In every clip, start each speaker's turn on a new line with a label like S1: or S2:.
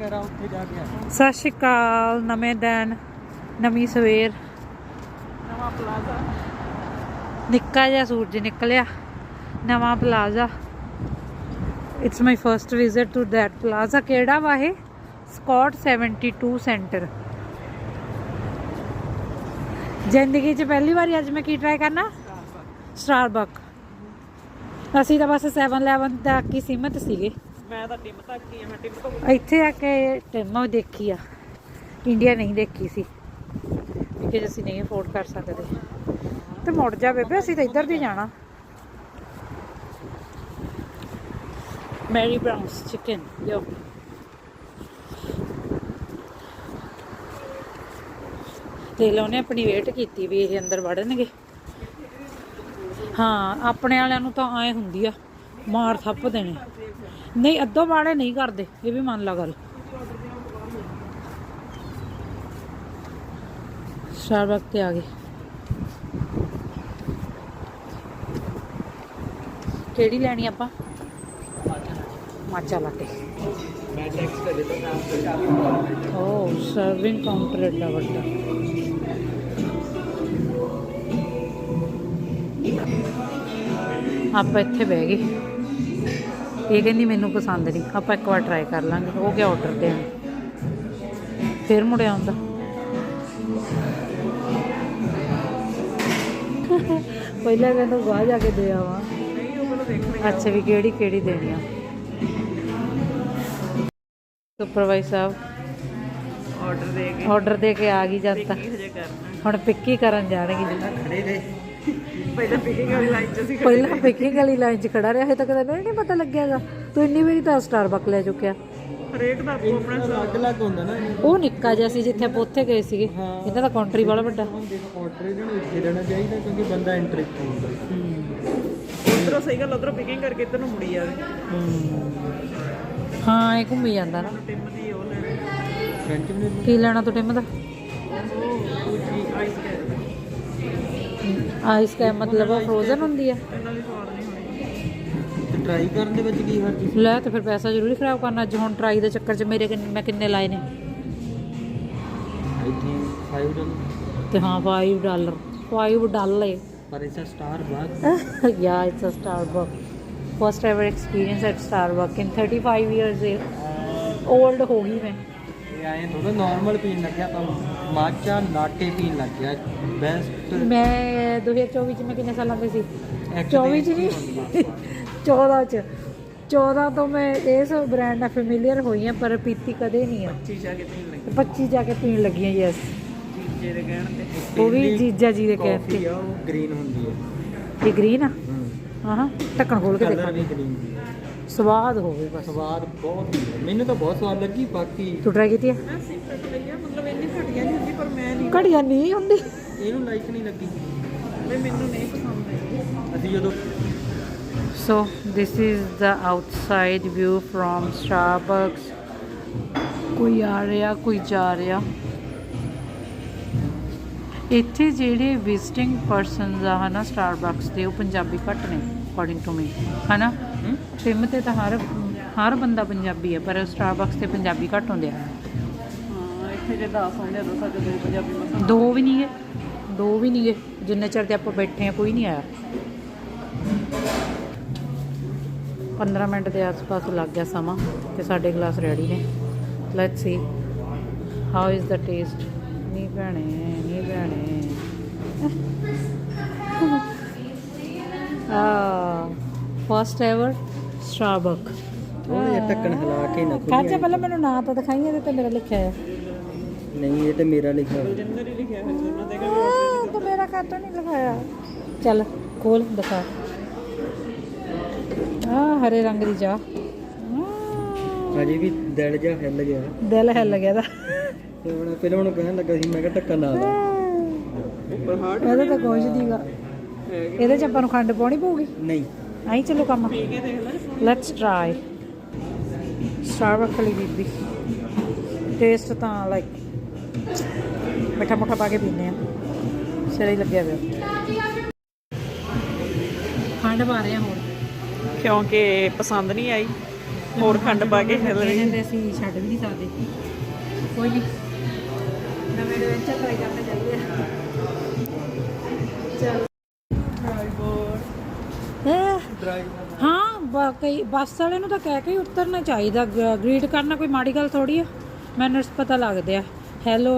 S1: ਸਤਿ ਸ਼੍ਰੀ ਅਕਾਲ ਨਵੇਂ ਦਿਨ ਨਵੀਂ ਸਵੇਰ।
S2: ਨਵਾਂ ਪਲਾਜ਼ਾ।
S1: ਨਿੱਕਾ ਜਿਹਾ ਸੂਰਜ ਨਿਕਲਿਆ ਨਵਾਂ plaza. It's my first visit to that plaza ਕਿਹੜਾ ਵਾ ਇਹ? ਸਕਾਟ 72 ਸੈਂਟਰ ਜ਼ਿੰਦਗੀ 'ਚ ਪਹਿਲੀ ਵਾਰੀ ਅੱਜ ਮੈਂ ਕੀ ਟਰਾਈ ਕਰਨਾ? ਸਟਾਰਬਕ ਅਸੀਂ ਤਾਂ ਬਸ 7-11 ਤੱਕ ਹੀ ਸੀਮਤ ਸੀਗੇ।
S2: ਮੈਂ ਤਾਂ ਟਿਮ ਤੱਕ ਹੀ ਆ, ਮੈਂ ਟਿਮ ਤੋਂ
S1: ਇੱਥੇ ਆ ਕੇ ਟਿਮੋ ਦੇਖੀ ਆ। ਇੰਡੀਆ ਨਹੀਂ ਦੇਖੀ ਸੀ। ਕਿਉਂਕਿ ਅਸੀਂ ਨਹੀਂ ਅਫੋਰਡ ਕਰ ਸਕਦੇ। ਤੇ ਮੁੜ ਜਾ ਬੇਬੇ, ਅਸੀਂ ਤਾਂ ਇੱਧਰ ਦੀ ਜਾਣਾ। ਮੈਰੀ ਬ੍ਰਾਊਨਸ ਚਿਕਨ ਯੋ ਤੇ ਲੋ ਆਪਣੀ ਵੇਟ ਕੀਤੀ ਵੀ ਇਹ ਅੰਦਰ ਵੜਨਗੇ। ਹਾਂ, ਆਪਣੇ ਵਾਲਿਆਂ ਨੂੰ ਤਾਂ ਐ ਹੁੰਦੀ ਆ। ਮਾਰ ਥੱਪ ਦੇਣੇ। ਨਹੀਂ, ਅੱਧੋ ਵਾਲੇ ਨਹੀਂ ਕਰਦੇ, ਇਹ ਵੀ ਮੰਨ ਲਾ ਗੱਲ। ਸਟਾਰਬਕ ਤੇ ਆ ਗਏ। ਕਿਹੜੀ ਲੈਣੀ ਆਪਾਂ? ਮਾਚਾ ਲਾਟੇ।
S2: ਮੈਂ
S1: ਓ ਸਰਵਿੰਗ ਕਾਊਂਟਰ ਏਡਾ ਵੱਡਾ। ਆਪਾਂ ਇੱਥੇ ਬਹਿ ਗਏ। ਇਹ ਕਹਿੰਦੀ ਮੈਨੂੰ ਪਸੰਦ ਨਹੀਂ। ਆਪਾਂ ਇੱਕ ਵਾਰ ਟਰਾਈ ਕਰ ਲਾਂਗੇ। ਉਹ ਕਿਆ ਆਰਡਰ ਤੇ ਫਿਰ ਮੁੜਿਆ ਆਉਂਦਾ। ਪਹਿਲਾਂ ਕਹਿੰਦਾ ਬਾਹਰ ਜਾ ਕੇ ਦੇ ਆਵਾਂ।
S2: ਨਹੀਂ ਉਹ ਮੈਨੂੰ ਦੇਖਣਾ
S1: ਅੱਛਾ ਵੀ ਕਿਹੜੀ ਕਿਹੜੀ ਦੇਣੀ ਆ? ਸੁਪਰਵਾਈਜ਼ਰ ਸਾਹਿਬ।
S2: ਆਰਡਰ ਦੇ ਕੇ।
S1: ਆਰਡਰ ਦੇ ਕੇ ਆ ਗਈ ਜਨਤਾ ਹੁਣ ਪਿੱਕੀ ਕਰਨ ਜਾਣਗੇ। ਜੀ
S2: ਖੜੇ ਰਹੇ ਪਹਿਲਾਂ ਪਿਕਿੰਗ ਵਾਲੀ ਲਾਈਨ 'ਚ ਸੀ
S1: ਪਹਿਲਾਂ ਪਿਕਿੰਗ ਵਾਲੀ ਲਾਈਨ 'ਚ ਖੜਾ ਰਿਹਾ ਹੈ ਤਾਂ ਕਦੇ ਨਹੀਂ ਪਤਾ ਲੱਗਿਆਗਾ ਤੂੰ ਇੰਨੀ ਵਾਰੀ ਤਾਂ ਸਟਾਰਬਕ ਲੈ ਚੁੱਕਿਆ।
S2: ਹਰੇਕ ਦਾ ਆਪੋ ਆਪਣਾ ਅਲੱਗ ਅਲੱਗ ਹੁੰਦਾ ਨਾ
S1: ਉਹ ਨਿੱਕਾ ਜਿਹਾ ਸੀ ਜਿੱਥੇ ਆਪਾਂ ਉੱਥੇ ਗਏ ਸੀਗੇ। ਇਹਨਾਂ ਦਾ ਕਾਉਂਟਰੀ ਵਾਲਾ ਵੱਡਾ।
S2: ਆਰਡਰ ਇਹਨਾਂ ਨੂੰ ਇੱਥੇ ਰਹਿਣਾ ਚਾਹੀਦਾ ਕਿਉਂਕਿ ਬੰਦਾ ਇੰਟਰੈਕਟ ਹੁੰਦਾ ਉਧਰੋਂ ਸਹੀ ਗੱਲ ਉਧਰੋਂ ਪਿਕਿੰਗ ਕਰਕੇ ਇੱਧਰ ਨੂੰ ਮੁੜੀ ਜਾਵੇ
S1: ਹਾਂ। ਇਹ ਘੁੰਮੀ ਜਾਂਦਾ ਨਾ।
S2: ਟਿਮ ਦੀ ਉਹ ਲੈਣੀ ਫ੍ਰੈਂਚ ਵੀ
S1: ਕੀ ਲੈਣਾ ਤੂੰ ਟਿਮ ਦਾ?
S2: ਉਹ ਜੀ ਆਈਸ ਕੈਰੀ
S1: ਆਈਸ ਕੈਪ ਮਤਲਬ ਉਹ ਫਰੋਜ਼ਨ ਹੁੰਦੀ ਆ।
S2: ਇਹਨਾਂ ਦੀ ਸਵਾਦ ਨਹੀਂ ਹੋਣੀ ਤੇ ਟਰਾਈ ਕਰਨ ਦੇ ਵਿੱਚ ਕੀ ਹਰਜ
S1: ਲੈ ਤੇ ਫਿਰ ਪੈਸਾ ਜ਼ਰੂਰੀ ਖਰਾਬ ਕਰਨਾ। ਅੱਜ ਹੁਣ ਟਰਾਈ ਦੇ ਚੱਕਰ 'ਚ ਮੇਰੇ ਕਿੰਨੇ- ਮੈਂ ਕਿੰਨੇ ਲਾਏ ਨੇ?
S2: ਆਈ ਥਿੰਕ 5 ਡਾਲਰ
S1: ਤੇ ਹਾਂ 5 ਡਾਲਰ 5 ਡਾਲਰ
S2: ਪਰ it's a Starbucks
S1: yeah, it's a Starbucks. First ever experience at Starbucks in 35 years old ਹੋ ਗਈ ਮੈਂ।
S2: ਇਹ ਆਏ ਥੋੜਾ ਨਾਰਮਲ ਪੀਣ ਲੱਗਿਆ ਤਾਂ ਮਾਚਾ ਲਾਟੇ ਪੀਣ ਲੱਗ ਗਿਆ ਬੈਸਟ
S1: ਮੈਂ 2024 ਚ ਮੈਂ ਕਿੰਨੇ ਸਾਲਾਂ ਦੀ ਸੀ? 24 ਚ ਨਹੀਂ? 14 ਚ। 14 ਤੋਂ ਮੈਂ ਇਸ ਬ੍ਰਾਂਡ ਨਾਲ ਫੈਮਿਲੀਅਰ ਹੋਈ ਹਾਂ ਪਰ ਪੀਤੀ ਕਦੇ ਨਹੀਂ ਆ।
S2: ਚੀਜ਼ਾ ਕੇ ਪੀਣ ਲੱਗੀ।
S1: 25 ਜਾ ਕੇ ਪੀਣ ਲੱਗੀਆਂ ਯੈਸ
S2: ਚੀਜ਼ੇ ਦੇ ਕਹਿਣ ਤੇ
S1: ਉਹ ਵੀ ਜੀਜਾ ਜੀ ਦੇ ਕਹਿ
S2: ਕਾਫੀ ਆ ਉਹ ਗ੍ਰੀਨ ਹੁੰਦੀ ਹੈ
S1: ਇਹ ਗ੍ਰੀਨ ਆ?
S2: ਹੂੰ।
S1: ਹਾਂ ਢੱਕਣ ਖੋਲ ਕੇ
S2: ਕਲਰ
S1: ਦੇਖਾਂ।
S2: ਵੀ ਗ੍ਰੀਨ
S1: ਸਵਾਦ ਹੋਵੇ ਬਸ।
S2: ਸਵਾਦ ਬਹੁਤ ਹੁੰਦਾ ਹੈ। ਮੈਨੂੰ ਤਾਂ ਬਹੁਤ ਸਵਾਦ ਲੱਗੀ ਬਾਕੀ
S1: ਤੂੰ ਟਰਾਈ ਕੀਤੀ ਆ?
S2: ਮੈਂ ਸਿੰਪਲ ਲਈ ਆ ਮਤਲਬ ਇੰਨੀ ਘਟੀਆ ਨਹੀਂ ਹੁੰਦੀ ਪਰ ਮੈਂ ਨਹੀਂ
S1: ਘੜੀਆਂ ਨਹੀਂ ਹੁੰਦੀ।
S2: ਇਹਨੂੰ ਲਾਈਕ ਨਹੀਂ ਲੱਗੀ। ਵੀ ਮੈਨੂੰ ਨਹੀਂ ਪਸੰਦ ਆਈ। ਅਸੀਂ ਜਦੋਂ
S1: So this is the outside view from Starbucks. ਕੋਈ ਆ ਰਿਹਾ ਕੋਈ ਜਾ ਰਿਹਾ। ਇੱਥੇ ਜਿਹੜੇ ਵਿਜ਼ਿਟਿੰਗ ਪਰਸਨਸ ਆ ਹਨਾ ਸਟਾਰਬਕਸ ਦੇ ਉਹ ਪੰਜਾਬੀ ਘੱਟ ਨੇ ਅਕੋਰਡਿੰਗ ਟੂ ਮੀ ਹਨਾ?
S2: ਹੂੰ
S1: ਸਿਮ ਤੇ ਤਾਂ ਹਰ ਹਰ ਬੰਦਾ ਪੰਜਾਬੀ ਹੈ ਪਰ ਸਟਾਰਬਕਸ ਤੇ ਪੰਜਾਬੀ ਘੱਟ ਹੁੰਦੇ ਆ।
S2: ਹਾਂ ਇੱਥੇ ਜੇ 10 ਹੁੰਦੇ ਆ ਤਾਂ ਸਾਡੇ ਦੋ ਪੰਜਾਬੀ ਮਸਾਂ
S1: ਦੋ ਵੀ ਨਹੀਂਗੇ ਦੋ ਵੀ ਨਹੀਂਗੇ ਜਿੰਨੇ ਚਿਰ ਤੇ ਆਪਾਂ ਬੈਠੇ ਆ ਕੋਈ ਨਹੀਂ ਆਇਆ। 15 ਮਿੰਟ ਦੇ ਆਸ-ਪਾਸ ਲੱਗ ਗਿਆ ਸਮਾਂ ਤੇ ਸਾਡੇ ਗਲਾਸ ਰੈਡੀ ਨੇ। Let's see how is the taste ਨੀ ਭੈਣੇ ਨੀ ਭੈਣੇ। ਆ ਫਸਟ ਐਵਰ ਸਟਾਰਬਕ
S2: ਥੋੜਾ ਜਿਹਾ ਢੱਕਣ ਹਿਲਾ ਕੇ ਨਾ
S1: ਖਾਚਾ ਪਹਿਲਾਂ ਮੈਨੂੰ ਨਾਂ ਤਾਂ ਦਿਖਾਈ ਇਹਦੇ ਤੇ ਮੇਰਾ ਲਿਖਿਆ ਹੈ
S2: ਨਹੀਂ ਇਹ ਤੇ ਮੇਰਾ ਲਿਖਿਆ ਹੋਇਆ। ਜਿੰਦਰ ਹੀ ਲਿਖਿਆ ਹੋਇਆ ਉਹਨਾਂ ਦੇ
S1: ਆਹ, ਤੂੰ ਮੇਰਾ ਕਾਟਾ ਨਹੀਂ ਲਗਾਇਆ ਚੱਲ ਖੋਲ ਦਿਖਾ। ਆ ਹਰੇ ਰੰਗ ਦੀ ਆਹ,
S2: ਅਜੇ ਵੀ ਦਿਲ ਜਿਹਾ ਹਿੱਲ ਗਿਆ।
S1: ਦਿਲ ਹਿੱਲ ਗਿਆ ਦਾ
S2: ਤੇ ਹੁਣ ਪਹਿਲਾਂ ਉਹਨੂੰ ਕਹਿਣ ਲੱਗਾ ਸੀ ਮੈਂ ਕਿਹਾ ਢੱਕਣ ਲਾ ਦੇ। ਉੱਪਰ ਹਾਰਟ
S1: ਇਹਦੇ ਤਾਂ ਕੁਛ ਦੀਗਾ ਇਹਦੇ ਚ ਆਪਾਂ ਨੂੰ ਖੰਡ ਪਾਉਣੀ ਪਊਗੀ?
S2: ਨਹੀਂ।
S1: ਆਈ ਚਲੋ ਕੰਮ। ਲੈਟਸ ਟਰਾਈ ਸਟਾਰਬਕ ਵਾਲੀ ਬੀਬੀ। ਟੇਸਟ ਤਾਂ ਲਾਈਕ ਮਿੱਠਾ ਮੁੱਠਾ ਪਾ ਕੇ ਪੀਨੇ ਆ। ਸਿਰੇ ਹੀ ਲੱਗਿਆ ਪਿਆ। ਖੰਡ ਪਾ ਰਹੇ ਆ ਹੋਰ।
S2: ਕਿਉਂਕਿ ਪਸੰਦ ਨਹੀਂ ਆਈ। ਹੋਰ ਖੰਡ ਪਾ ਕੇ ਹਿਲ ਰਹੀ
S1: ਤੇ ਅਸੀਂ ਛੱਡ ਵੀ ਨਹੀਂ ਸਕਦੇ। ਕੋਈ ਨਹੀਂ ਨਵੇਂ ਐਡਵੈਂਚਰ ਟਰਾਈ ਕਰਨੇ ਚਾਹੀਦੇ ਚਲ
S2: ਡਰਾਈਵ
S1: ਬਾਕੀ ਬੱਸ ਵਾਲੇ ਨੂੰ ਤਾਂ ਕਹਿ ਕੇ ਹੀ ਉਤਰਨਾ ਚਾਹੀਦਾ। ਗ੍ਰੀਟ ਕਰਨਾ ਕੋਈ ਮਾੜੀ ਗੱਲ ਥੋੜੀ ਆ। ਮੈਨਰਸ ਪਤਾ ਲੱਗਦੇ ਆ। ਹੈਲੋ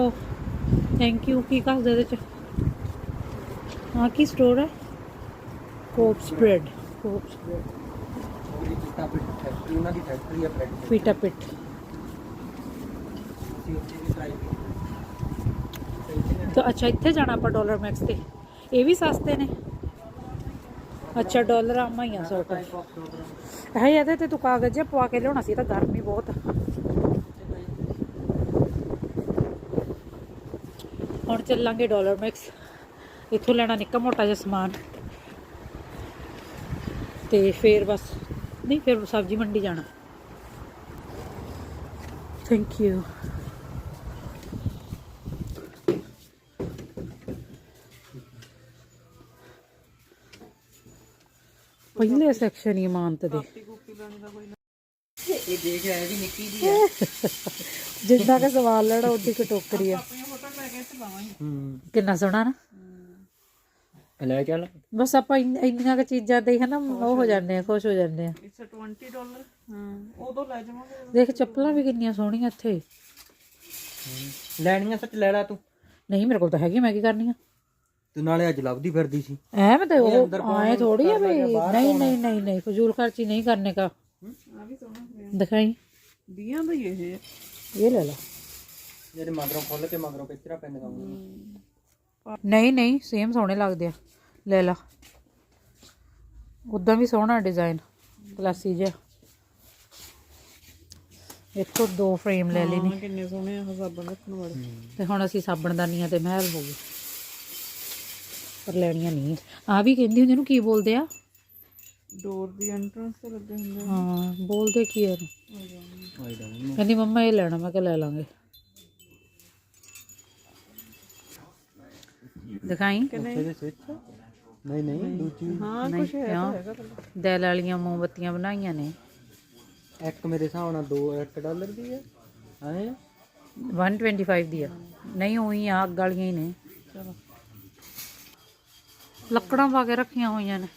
S1: ਥੈਂਕ ਯੂ ਕੀ ਕਹਦੇ ਇਹਦੇ ਚ? ਹਾਂ ਕੀ ਸਟੋਰ ਹੈ ਕੋਪ ਸਪਰੈਡ ਕੋਪ ਸਪਰੈਡ
S2: ਪੂਰੀ ਪਿੱਟ ਫੈਕਟਰੀ ਉਹਨਾਂ ਦੀ ਫੈਕਟਰੀ ਆ ਬ੍ਰੈਡ ਦੀ
S1: ਪੀਟਾ ਪਿਟ
S2: ਅਸੀਂ ਉੱਥੇ ਵੀ ਟਰਾਈ ਕੀਤੀ।
S1: ਤਾਂ ਅੱਛਾ ਇੱਥੇ ਜਾਣਾ ਆਪਾਂ ਡਾਲਰ ਮੈਕਸ ਤੇ। ਇਹ ਵੀ ਸਸਤੇ ਨੇ। ਅੱਛਾ, ਡਾਲਰ ਆਮਾ ਹੀ ਆ ਸੌ ਰੁਪਏ।
S2: ਟਾਈਪ
S1: ਹੈ ਇਹਦੇ ਤੇ ਤੂੰ ਕਾਗਜ਼ ਜਿਹਾ ਪਵਾ ਕੇ ਲਿਆਉਣਾ ਸੀ ਤਾਂ ਗਰਮੀ ਬਹੁਤ। ਹੁਣ ਚੱਲਾਂਗੇ ਡਾਲਰ ਮਿਕਸ। ਇੱਥੋਂ ਲੈਣਾ ਨਿੱਕਾ ਮੋਟਾ ਜਿਹਾ ਸਮਾਨ। ਤੇ ਫੇਰ ਬਸ, ਨਹੀਂ, ਫਿਰ ਸਬਜ਼ੀ ਮੰਡੀ ਜਾਣਾ। ਥੈਂਕ ਯੂ ਪਹਿਲੇ ਸੈਕਸ਼ਨ ਹੀ ਮਾਨਤ ਦੇ।
S2: ਇਹ ਦੇਖ ਆਇਆ ਵੀ ਨਿੱਕੀ ਜੀ ਹੈ
S1: ਜਿੰਨਾ ਕਿ ਸਵਾਲ ਲੈਣਾ ਉਹਦੀ ਕਿ ਟੋਕਰੀ ਆ।
S2: ਹੂੰ।
S1: ਕਿੰਨਾ ਸੋਹਣਾ ਨਾ।
S2: ਲੈ ਚੱਲ।
S1: ਬਸ ਆਪਾਂ ਇੰਨ- ਇੰਨੀਆਂ ਕੁ ਚੀਜ਼ਾਂ ਦੇ ਹਨਾ ਉਹ ਹੋ ਜਾਂਦੇ। ਆ ਖੁਸ਼ ਹੋ ਜਾਂਦੇ ਆ।
S2: ਇਟਸ 20 ਡਾਲਰ ਹਾਂ। ਉਦੋਂ ਲੈ ਜਾਵਾਂਗੇ।
S1: ਦੇਖ ਚੱਪਲਾਂ ਵੀ ਕਿੰਨੀਆਂ ਸੋਹਣੀਆਂ ਇੱਥੇ।
S2: ਲੈਣੀਆਂ ਸੱਚ ਲੈ ਲੈ ਤੂੰ।
S1: ਨਹੀਂ ਮੇਰੇ ਕੋਲ ਤਾਂ ਹੈਗੀ ਮੈਂ ਕੀ ਕਰਨੀ ਆ
S2: ਤੇ ਨਾਲੇ ਅੱਜ ਲੱਭਦੀ ਫਿਰਦੀ ਸੀ।
S1: ਐ ਮੈਂ ਤੇ ਉਹ ਆਏ ਥੋੜੀ ਆ ਵੀ ਨਹੀਂ ਨਹੀਂ ਨਹੀਂ ਨਹੀਂ ਫਜ਼ੂਲ ਖਰਚੀ ਨਹੀਂ ਕਰਨੇ का
S2: ਆ ਵੀ ਸੋਹਣਾ
S1: ਦਿਖਾਈ।
S2: ਦੀਆਂ ਦਾ ਹੀ ਇਹ
S1: ਇਹ ਲੈ ਲਾ।
S2: ਜਿਹੜੇ ਮਗਰੋਂ ਖੁੱਲ ਕੇ ਮਗਰੋਂ ਕਿਤਰਾ ਪੈਣ ਗਾਉਂਗੇ
S1: ਨਹੀਂ ਨਹੀਂ ਸੇਮ ਸੋਹਣੇ ਲੱਗਦੇ ਆ। ਲੈ ਲਾ। ਉਦਾਂ ਵੀ ਸੋਹਣਾ ਡਿਜ਼ਾਈਨ ਕਲਾਸੀ ਜਿਹਾ। ਇੱਥੋਂ ਦੋ ਫਰੇਮ ਲੈ ਲਈ ਨੇ
S2: ਕਿੰਨੇ ਸੋਹਣੇ ਆ ਸਾਬਣ ਰੱਖਣ ਵਾਲੇ।
S1: ਤੇ ਹੁਣ ਅਸੀਂ ਸਾਬਣਦਾਨੀਆਂ ਤੇ ਮਹਿਲ ਹੋ ਗਏ। ਪਰ ਲੈਣੀਆਂ ਨਹੀਂ ਆ ਵੀ ਕਹਿੰਦੀ ਹੁੰਦੀ ਨੂੰ ਕੀ ਬੋਲਦੇ ਆ?
S2: ਡੋਰ ਦੀ ਐਂਟਰੈਂਸ ਤੇ ਲੱਗੇ ਹੁੰਦੇ
S1: ਹਾਂ ਬੋਲਦੇ ਕੀ ਆ?
S2: ਆਈ ਡੋਨਟ
S1: ਕਹਿੰਦੀ ਮੰਮਾ ਇਹ ਲੈਣਾ ਮੈਂ ਕਿਹਾ ਲੈ ਲਾਂਗੇ। ਦਿਖਾਈ?
S2: ਸਵਿਚ ਨਹੀਂ ਨਹੀਂ ਦੂਜੀ। ਹਾਂ
S1: ਨਹੀਂ ਕਿਉਂ? ਦਿਲ ਵਾਲੀਆਂ ਮੋਮਬੱਤੀਆਂ ਬਣਾਈਆਂ ਨੇ।
S2: ਇੱਕ ਮੇਰੇ ਹਿਸਾਬ ਨਾਲ 2 1 ਡਾਲਰ ਦੀ ਹੈ ਹਾਂ
S1: 125 ਦੀ ਆ। ਨਹੀਂ ਉਹੀ ਆ ਅੱਗ ਵਾਲੀਆਂ ਹੀ ਨੇ।
S2: ਚਲੋ।
S1: ਲੱਕੜਾਂ ਪਾ ਕੇ ਰੱਖੀਆਂ ਹੋਈਆਂ ਨੇ।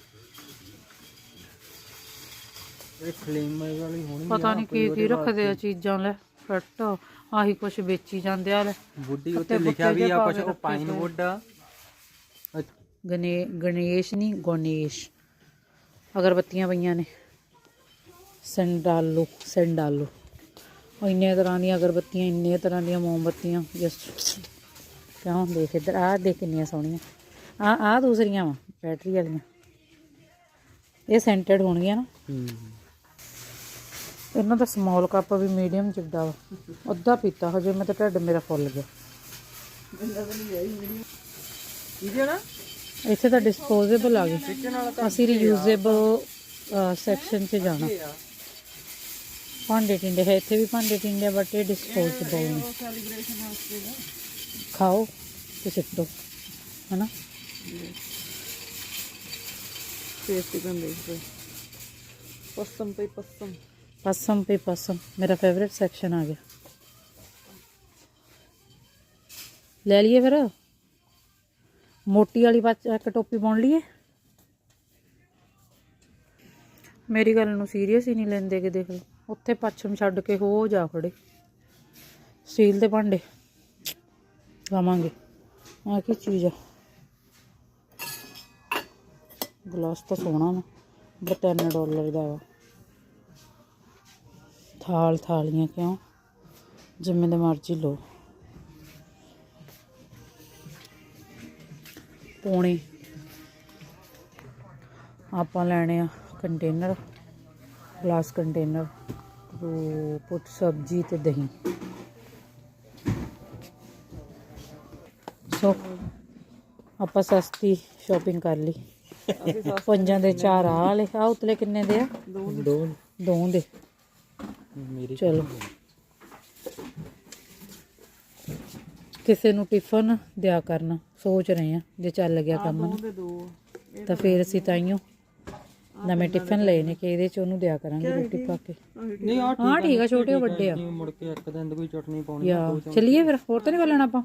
S2: ਇਹ ਫਲੇਮ ਵਾਲੀ ਹੋਣੀ
S1: ਪਤਾ ਨਹੀਂ ਕੀ ਕੀ ਰੱਖਦੇ ਆ ਚੀਜ਼ਾਂ ਲੈ ਫੱਟ ਆਹੀ ਕੁਛ ਵੇਚੀ ਜਾਂਦੇ ਆ ਲੈ।
S2: ਬੁੱਢੀ ਉੱਤੇ ਲਿਖਿਆ ਵੀ ਆ ਕੁਛ ਉਹ ਪਾਈਨ ਵੁੱਡ ਆ।
S1: ਗਨੇ ਗਣੇਸ਼ ਨਹੀਂ ਗਣੇਸ਼। ਅਗਰਬੱਤੀਆਂ ਪਈਆਂ ਨੇ। ਸੰਡਾਲੂ ਸੰਡਾਲੂ। ਉਹ ਇੰਨੇ ਤਰ੍ਹਾਂ ਦੀਆਂ ਅਗਰਬੱਤੀਆਂ ਇੰਨੇ ਤਰ੍ਹਾਂ ਦੀਆਂ ਮੋਮਬੱਤੀਆਂ ਜਸਟ ਕਿਉਂ ਦੇਖ ਇੱਧਰ ਆਹ ਦੇਖ ਕਿੰਨੀਆਂ ਸੋਹਣੀਆਂ। ਆ ਆ ਦੂਸਰੀਆਂ ਵਾ, ਬੈਟਰੀ ਵਾਲੀਆਂ। ਇਹ ਸੈਂਟਰਡ ਹੋਣਗੀਆਂ ਨਾ। ਇਹਨਾਂ ਦਾ ਸਮਾਲ ਕੱਪ ਵੀ ਮੀਡੀਅਮ ਜਿੱਡਾ ਵਾ। ਅੱਧਾ ਪੀਤਾ ਹਜੇ, ਮੈਂ ਤਾਂ ਢਿੱਡ ਮੇਰਾ ਫੁੱਲ ਗਿਆ। ਇੱਥੇ ਤਾਂ ਡਿਸਪੋਜ਼ੇਬਲ ਆ ਗਏ ਅਸੀਂ ਰੀਯੂਜ਼ੇਬਲ ਸੈਕਸ਼ਨ 'ਚ ਜਾਣਾ। ਭਾਂਡੇ ਟਿੰਡੇ ਹੈ ਇੱਥੇ ਵੀ ਭਾਂਡੇ ਟਿੰਡੇ ਬਟ ਇਹ ਡਿਸਪੋਜ਼ੇਬਲ ਨੇ। ਖਾਓ ਤੇ ਸਿੱਟੋ ਹਨਾ?
S2: ਟੇਸਟੀ ਬਣਦੇ ਇਸ ਪਸਮ ਤੇ ਪਸਮ
S1: ਪਸਮ ਪੇ ਪਸਮ ਮੇਰਾ ਫੇਵਰਿਟ ਸੈਕਸ਼ਨ ਆ ਗਿਆ ਲੈ ਲਈਏ ਫਿਰ ਮੋਟੀ ਵਾਲੀ ਬੱਚ ਇੱਕ ਟੋਪੀ ਪਾਉਣ ਲਈਏ ਮੇਰੀ ਗੱਲ ਨੂੰ ਸੀਰੀਅਸ ਹੀ ਨਹੀਂ ਲੈਂਦੇ ਕਿ ਦੇਖ ਲਓ ਉੱਥੇ ਪੱਛਮ ਛੱਡ ਕੇ ਹੋ ਜਾ ਖੜੇ ਸਟੀਲ ਦੇ ਭਾਂਡੇ ਲਾਵਾਂਗੇ ਆ ਕੀ ਚੀਜ਼ ਆ ਗਲਾਸ ਤਾਂ ਸੋਹਣਾ ਵਾ ਬਟ 10 ਡਾਲਰ ਦਾ ਵਾ। ਥਾਲ ਥਾਲੀਆਂ ਕਿਉਂ? ਜਿਵੇਂ ਦੇ ਮਰਜ਼ੀ ਲਓ। ਪੌਣੇ। ਆਪਾਂ ਲੈਣੇ ਆ ਕੰਟੇਨਰ, ਗਲਾਸ ਕੰਟੇਨਰ, ਤੋਂ ਪੁੱਟ ਸਬਜ਼ੀ ਤੇ ਦਹੀਂ। ਸੋ, ਆਪਾਂ ਸਸਤੀ ਸ਼ਾਪਿੰਗ ਕਰ ਲਈ। ਪੰਜਾਂ ਦੇ ਚਾਰ ਆ ਆ ਉਤਲੇ ਕਿੰਨੇ ਦੇ ਆ?
S2: ਦੋ
S1: ਦੋ ਦੇ।
S2: ਮੇਰੀ
S1: ਚਲੋ। ਕਿਸੇ ਨੂੰ ਟਿਫਨ ਦਿਆ ਕਰਨਾ ਸੋਚ ਰਹੇ ਆ ਜੇ ਚੱਲ ਗਿਆ ਕੰਮ ਨਾ। ਤਾਂ ਫੇਰ ਅਸੀਂ ਤਾਈਓ ਨਵੇਂ ਟਿਫਨ ਲਏ ਨੇ ਕਿ ਇਹਦੇ ਚ ਉਹਨੂੰ ਦਿਆ ਕਰਾਂਗੇ ਰੋਟੀ ਪਾ ਕੇ।
S2: ਨਹੀਂ ਆ।
S1: ਹਾਂ ਠੀਕ ਆ ਛੋਟੇ ਵੱਡੇ ਆ।
S2: ਮੁੜ ਕੇ ਇੱਕ ਦਿਨ ਕੋਈ ਚਟਨੀ ਪਾਉਣੀ
S1: ਚੱਲੀਏ ਫਿਰ ਹੋਰ ਤਾਂ ਨਹੀਂ ਲੈਣਾ ਆਪਾਂ।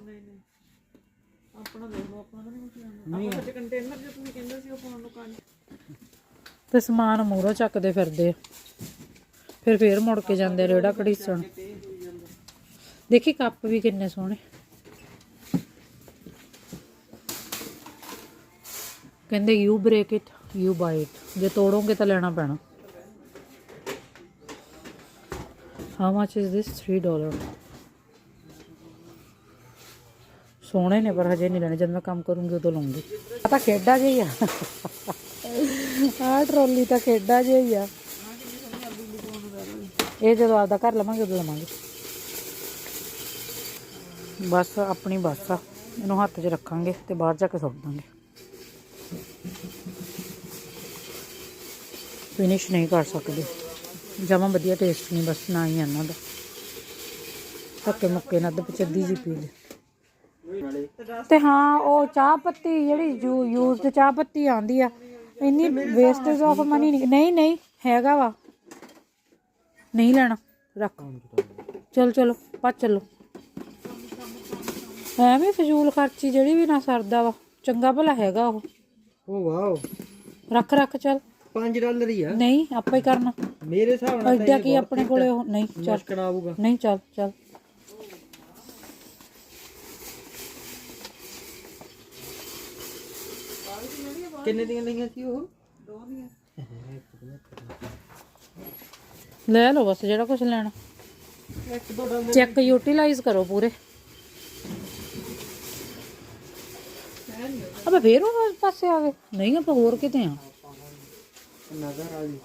S2: ਆਪਣਾ ਦੇਖ ਲਓ ਆਪਣਾ ਤਾਂ ਨਹੀਂ ਕੁਝ ਲੈਣਾ ਆਪਾਂ ਸੱਚ ਕੰਟੇਨਰ ਜੇ ਤੁਸੀਂ ਕਹਿੰਦੇ ਸੀ ਉਹ ਪਾਉਣ ਨੂੰ ਕੰਨ
S1: ਤੇ ਸਮਾਨ ਮੂਹਰੋਂ ਚੱਕਦੇ ਫਿਰਦੇ ਆ। ਫਿਰ ਫੇਰ ਮੁੜ ਕੇ ਜਾਂਦੇ ਰੇੜਾ ਘੜੀਸਣ। ਦੇਖੀ ਕੱਪ ਵੀ ਕਿੰਨੇ ਸੋਹਣੇ। ਕਹਿੰਦੇ you break it you buy it ਜੇ ਤੋੜੋਗੇ ਤਾਂ ਲੈਣਾ ਪੈਣਾ। How much is this? 3 dollar ਸੋਹਣੇ ਨੇ, ਪਰ ਹਜੇ ਨਹੀਂ ਲੈਣੇ। ਜਦ ਮੈਂ ਕੰਮ ਕਰੂੰਗੀ, ਉਦੋਂ ਲਵਾਂਗੀ ਆ ਤਾਂ ਖੇਡਾ ਜਿਹੀ ਆ। ਆਹ ਟਰੋਲੀ ਤਾਂ ਖੇਡਾ ਜਿਹਾ ਹੀ ਆ। ਇਹ ਜਦੋਂ ਆਪਦਾ ਘਰ ਲਵਾਂਗੇ, ਉਦੋਂ ਲਵਾਂਗੇ। ਬਸ, ਆਪਣੀ ਬੱਸ ਆ। ਇਹਨੂੰ ਹੱਥ 'ਚ ਰੱਖਾਂਗੇ ਤੇ ਬਾਹਰ ਜਾ ਕੇ ਸੁੱਟ ਦਾਂਗੇ। ਫਿਨਿਸ਼ ਨਹੀਂ ਕਰ ਸਕਦੇ। ਜਮਾਂ ਵਧੀਆ ਟੇਸਟ ਨਹੀਂ, ਬਸ ਨਾ ਹੀ ਆ ਇਹਨਾਂ ਦਾ। ਧੱਕੇ ਮੁੱਕੇ ਨਾਲ ਅੱਧ ਪਚੱਦੀ ਜੀ ਪੀ ਲਈ ਤੇ ਹਾਂ ਉਹ ਚਾਹ ਪੱਤੀ ਜਿਹੜੀ ਯੂਜ਼ਡ ਚਾਹ ਪੱਤੀ ਆਂਦੀ ਆ ਇੰਨੀ ਵੇਸਟੇਜ ਆਫ ਮਨੀ ਨਹੀਂ ਨਹੀਂ ਹੈਗਾ ਵਾ। ਨਹੀਂ ਲੈਣਾ ਰੱਖ। ਚਲ ਚਲੋ ਪਾ ਚਲੋ। ਐਵੇਂ ਫਜ਼ੂਲ ਖਰਚੀ ਜਿਹੜੀ ਵੀ ਨਾ ਸਰਦਾ ਵਾ ਚੰਗਾ ਭਲਾ ਹੈਗਾ ਉਹ।
S2: ਉਹ ਵਾਓ।
S1: ਰੱਖ ਰੱਖ ਚਲ।
S2: 5 ਡਾਲਰ ਹੀ ਆ।
S1: ਨਹੀਂ ਆਪਾਂ ਹੀ ਕਰਨਾ।
S2: ਮੇਰੇ ਹਿਸਾਬ ਨਾਲ
S1: ਐਡਾ ਕੀ ਆਪਣੇ ਕੋਲੇ ਨਹੀਂ ਚੱਲ।
S2: ਮੁਸ਼ਕਲ ਆਊਗਾ।
S1: ਨਹੀਂ ਚੱਲ ਚੱਲ।
S2: ਕਿੰਨੇ ਦੀਆਂ ਲਈਆਂ ਸੀ ਉਹ?
S1: ਲੈ ਲਓ ਬਸ ਜਿਹੜਾ ਕੁਝ ਲੈਣਾ।
S2: ਇੱਕ ਦੋ ਡਾਲਰ
S1: ਚੈੱਕ ਯੂਟਿਲਾਈਜ਼ ਕਰੋ ਪੂਰੇ। ਅਬੇ ਫੇਰ ਉਹ ਪਾਸੇ ਆ ਗਏ। ਨਹੀਂ ਆਪਾਂ ਹੋਰ ਕਿਤੇ ਆ।
S2: ਨਜ਼ਰ ਆ ਗਈ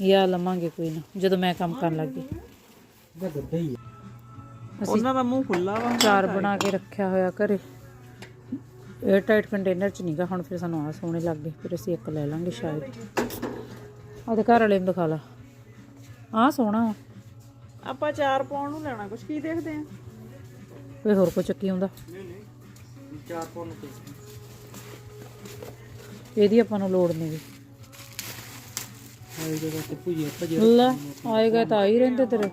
S1: ਯਾ ਲਵਾਂਗੇ ਕੋਈ ਨਾ ਜਦੋਂ ਮੈਂ ਕੰਮ ਕਰਨ ਲੱਗੀ
S2: ਦਾ ਗੱਦਾ ਹੀ ਉਹਨਾਂ ਦਾ ਮੂੰਹ ਖੁੱਲਾ ਵਾ
S1: ਚਾਰ ਬਣਾ ਕੇ ਰੱਖਿਆ ਹੋਇਆ ਘਰੇ। 에ਅਰ ਟਾਈਟ ਕੰਟੇਨਰ ਚ ਨਹੀਂਗਾ ਹੁਣ ਫਿਰ ਸਾਨੂੰ ਆ ਸੋਹਣੇ ਲੱਗ ਗਏ ਫਿਰ ਅਸੀਂ ਇੱਕ ਲੈ ਲਾਂਗੇ ਸ਼ਾਇਦ। ਉਹਦੇ ਘਰ ਵਾਲੇ ਨੂੰ ਦਿਖਾ ਲਾ। ਆ ਸੋਹਣਾ
S2: ਆਪਾਂ ਚਾਰ ਪਾਉਣ ਨੂੰ ਲੈਣਾ ਕੁਛ ਕੀ ਦੇਖਦੇ ਆ?
S1: ਕੋਈ ਹੋਰ ਕੋ ਚੱਕੀ ਆਉਂਦਾ?
S2: ਚਾਰ ਪਾਉਣ ਤੇ
S1: ਇਹਦੀ ਆਪਾਂ ਨੂੰ ਲੋੜ ਨਹੀਂ ਗੀ।
S2: ਆਈ ਜਗ੍ਹਾ ਤੇ ਭਜੇ
S1: ਲੈ ਆਏਗਾ ਤਾਂ ਆ ਹੀ ਰਹਿੰਦੇ ਤੇਰੇ।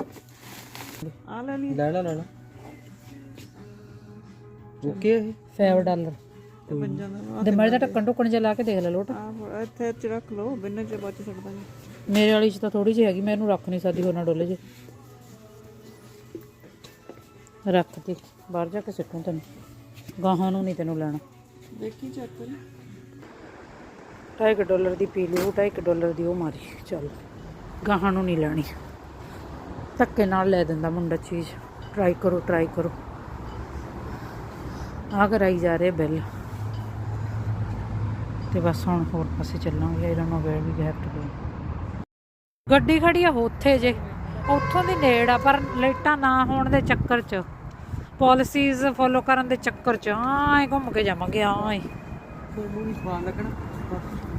S2: ਆ ਲੈ ਲਈ। ਲੈ ਲੈ ਲੈ ਓਕੇ ਇਹ?
S1: 5 ਡਾਲਰ।
S2: ਤੇ ਪੰਜਾਂ ਦਾ
S1: ਦੇ ਮੜ ਦਾ ਢੱਕਣ ਢੁੱਕਣ ਜਿਹਾ ਲਾ ਕੇ ਦੇਖ ਲੈ ਲੋਟ।
S2: ਆ ਇੱਥੇ ਚ ਰੱਖ ਲਓ ਬਿੰਨੇ ਚ ਬਚ ਸਕਦਾ ਜੀ
S1: ਮੇਰੇ ਵਾਲੀ ਚ ਤਾਂ ਥੋੜੀ ਜਿਹੀ ਹੈਗੀ ਮੈਂ ਇਹਨੂੰ ਰੱਖ ਨਹੀਂ ਸਕਦੀ ਹੋਰ ਨਾ ਡੋਲੇ ਜੇ। ਰੱਖਤੀ ਬਾਹਰ ਜਾ ਕੇ ਸਿੱਟੂ ਤੈਨੂੰ। ਗਾਹਾਂ ਨੂੰ ਨਹੀਂ ਤੈਨੂੰ ਲੈਣਾ।
S2: ਦੇਖੀ ਚੈੱਕ ਕਰੀ
S1: 2.5 ਡਾਲਰ ਦੀ ਪੀ ਲਿਓ 2.5 ਡਾਲਰ ਦੀ ਉਹ ਮਾਰੀ। ਚੱਲ ਗਾਹਾਂ ਨੂੰ ਨਹੀਂ ਲੈਣੀ। ਧੱਕੇ ਨਾਲ ਲੈ ਦਿੰਦਾ ਮੁੰਡਾ ਚੀਜ਼। ਟਰਾਈ ਕਰੋ ਟਰਾਈ ਕਰੋ। ਆ ਕਰਾਈ ਜਾ ਰਹੇ ਬਿੱਲ। ਤੇ ਬਸ ਹੁਣ ਹੋਰ ਪਾਸੇ ਚੱਲਾਂਗੇ don't know where we have to ਗੱਡੀ ਖੜੀ ਆ ਉੱਥੇ ਜੇ। ਉੱਥੋਂ ਦੀ ਨੇੜ ਆ ਪਰ ਲਾਈਟਾਂ ਨਾ ਹੋਣ ਦੇ ਚੱਕਰ 'ਚ। ਪਾਲਿਸੀਜ਼ ਫੋਲੋ ਕਰਨ ਦੇ ਚੱਕਰ 'ਚ। ਆਏ ਘੁੰਮ ਕੇ ਜਾਵਾਂਗੇ ਆਏ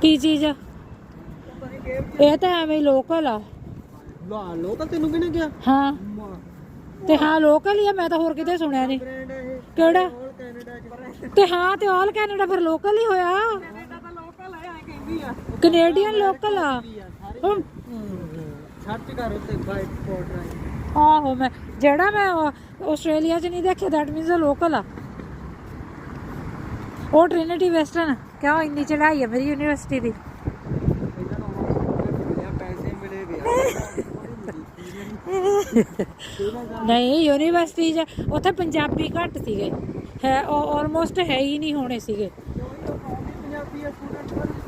S1: ਕੀ ਚੀਜ਼ ਆ? ਇਹ ਤਾਂ ਐਵੇਂ ਲੋਕਲ ਆ।
S2: ਲਾ ਲੋਕਲ ਤੈਨੂੰ ਕਿਹਨੇ ਕਿਹਾ?
S1: ਹਾਂ। ਤੇ ਹਾਂ ਲੋਕਲ ਹੀ ਆ ਮੈਂ ਤਾਂ ਹੋਰ ਕਿਤੇ ਸੁਣਿਆ ਨਹੀਂ। ਕਿਹੜਾ? ਤੇ ਹਾਂ ਤੇ ਆਲ ਕੈਨੇਡਾ ਫਿਰ ਲੋਕਲ ਹੀ ਹੋਇਆ।
S2: ਕੈਨੇਡਾ ਤਾਂ ਲੋਕਲ ਐ ਕਹਿੰਦੀ ਆ।
S1: ਕੈਨੇਡੀਅਨ ਲੋਕਲ ਆ। ਹੁਣ
S2: ਸਰਚ ਕਰ ਉੱਤੇ ਵਾਈਟ ਸਪੌਟ ਰਾਈ
S1: ਆਹੋ ਮੈਂ ਜਿਹੜਾ ਮੈਂ ਆਸਟ੍ਰੇਲੀਆ 'ਚ ਨਹੀਂ ਦੇਖਿਆ ਦੈਟ ਮੀਨਸ ਲੋਕਲ ਆ। ਉਹ ਟ੍ਰਿਨਿਟੀ ਵੈਸਟਰਨ ਕਿਉਂ ਇੰਨੀ ਚੜਾਈ ਆ ਮੇਰੀ ਯੂਨੀਵਰਸਿਟੀ ਦੀ
S2: ਇਹਨਾਂ ਨੂੰ ਪੈਸੇ ਮਿਲੇ ਗਿਆ
S1: ਨਹੀਂ ਯੂਨੀਵਰਸਿਟੀ 'ਚ ਉੱਥੇ ਪੰਜਾਬੀ ਘੱਟ ਸੀਗੇ। ਹੈ ਉਹ ਆਲਮੋਸਟ ਹੈ ਹੀ ਨਹੀਂ ਹੋਣੇ ਸੀਗੇ।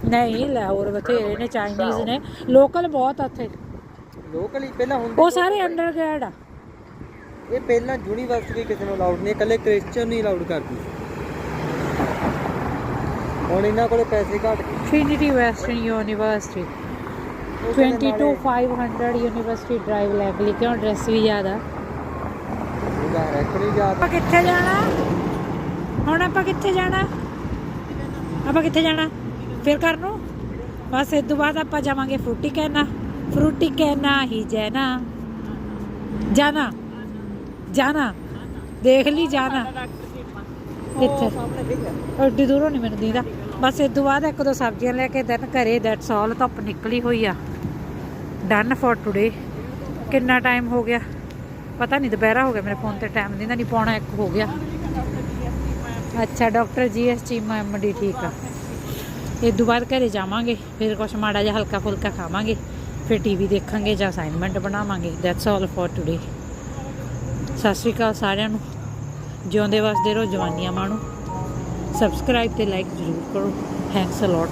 S1: ਨਹੀਂ ਲੈ ਹੋਰ ਬਥੇਰੇ ਨੇ ਚਾਈਨੀਜ਼ ਨੇ। ਲੋਕਲ ਬਹੁਤ ਆ ਉੱਥੇ।
S2: ਲੋਕਲ ਹੀ ਪਹਿਲਾਂ ਹੁੰਦੇ
S1: ਉਹ ਸਾਰੇ ਅੰਡਰਗ੍ਰੈਡ ਆ।
S2: ਇਹ ਪਹਿਲਾਂ ਯੂਨੀਵਰਸਿਟੀ ਕਿਸੇ ਨੂੰ ਅਲਾਉਡ ਨਹੀਂ ਇਕੱਲੇ ਕ੍ਰਿਸਚੀਅਨ ਨਹੀਂ ਅਲਾਉਡ ਕਰਦੀ ਹੁਣ ਇਹਨਾਂ ਕੋਲੇ ਪੈਸੇ ਘੱਟ ਗਏ।
S1: Trinity Western University 22500 University Drive Langley ਕਿਉਂ ਐਡਰੈਸ ਵੀ ਯਾਦ ਆ?
S2: ਉਹਦਾ
S1: ਆਪਾਂ ਕਿੱਥੇ ਜਾਣਾ? ਹੁਣ ਆਪਾਂ ਕਿੱਥੇ ਜਾਣਾ? ਆਪਾਂ ਕਿੱਥੇ ਜਾਣਾ? ਫਿਰ ਕਰ ਨੂੰ? ਬਸ ਇਸ ਤੋਂ ਬਾਅਦ ਆਪਾਂ ਜਾਵਾਂਗੇ ਫਰੂਟੀ ਕਹਿਣਾ। ਫਰੂਟੀ ਕਹਿਣਾ ਹੀ ਜਾਣਾ। ਜਾਣਾ। ਜਾਣਾ। ਦੇਖ ਲਈ ਜਾਣਾ।
S2: ਦਿਖਿਆ
S1: ਐਡੀ ਦੂਰੋਂ ਨਹੀਂ ਮੈਨੂੰ ਦੀਦਾ ਬਸ ਇਸ ਤੋਂ ਬਾਅਦ ਇੱਕ ਦੋ ਸਬਜ਼ੀਆਂ ਲੈ ਕੇ ਦਿਨ ਘਰੇ ਦੈਟਸ ਆਲ ਧੁੱਪ ਨਿਕਲੀ ਹੋਈ ਆ। ਡਨ ਫॉर ਟੁਡੇ ਕਿੰਨਾ ਟਾਈਮ ਹੋ ਗਿਆ? ਪਤਾ ਨਹੀਂ, ਦੁਪਹਿਰਾ ਹੋ ਗਿਆ ਮੇਰੇ ਫੋਨ ਤੇ ਟਾਈਮ ਨਹੀਂ ਨਹੀਂ ਪੌਣਾ ਇੱਕ ਹੋ ਗਿਆ। ਅੱਛਾ doctor G S Cheema MD ਠੀਕ ਆ। ਇਹ ਤੋਂ ਬਾਅਦ ਘਰੇ ਜਾਵਾਂਗੇ, ਫਿਰ ਕੁਛ ਮਾੜਾ ਜਿਹਾ ਹਲਕਾ ਫੁਲਕਾ ਖਾਵਾਂਗੇ, ਫਿਰ ਟੀਵੀ ਦੇਖਾਂਗੇ ਜਾਂ ਅਸਾਈਨਮੈਂਟ ਬਣਾਵਾਂਗੇ। ਦੈਟਸ ਆਲ ਫॉर ਟੁਡੇ ਸਤਿ ਸ਼੍ਰੀ ਅਕਾਲ ਸਾਰਿਆਂ ਨੂੰ। ਜਿਉਂਦੇ ਵਸਦੇ ਰਹੋ ਜਵਾਨੀਆਂ ਮਾਣੋ। ਸਬਸਕ੍ਰਾਈਬ ਤੇ ਲਾਈਕ ਜ਼ਰੂਰ ਕਰੋ ਥੈਂਕਸ ਅ ਲੋਟ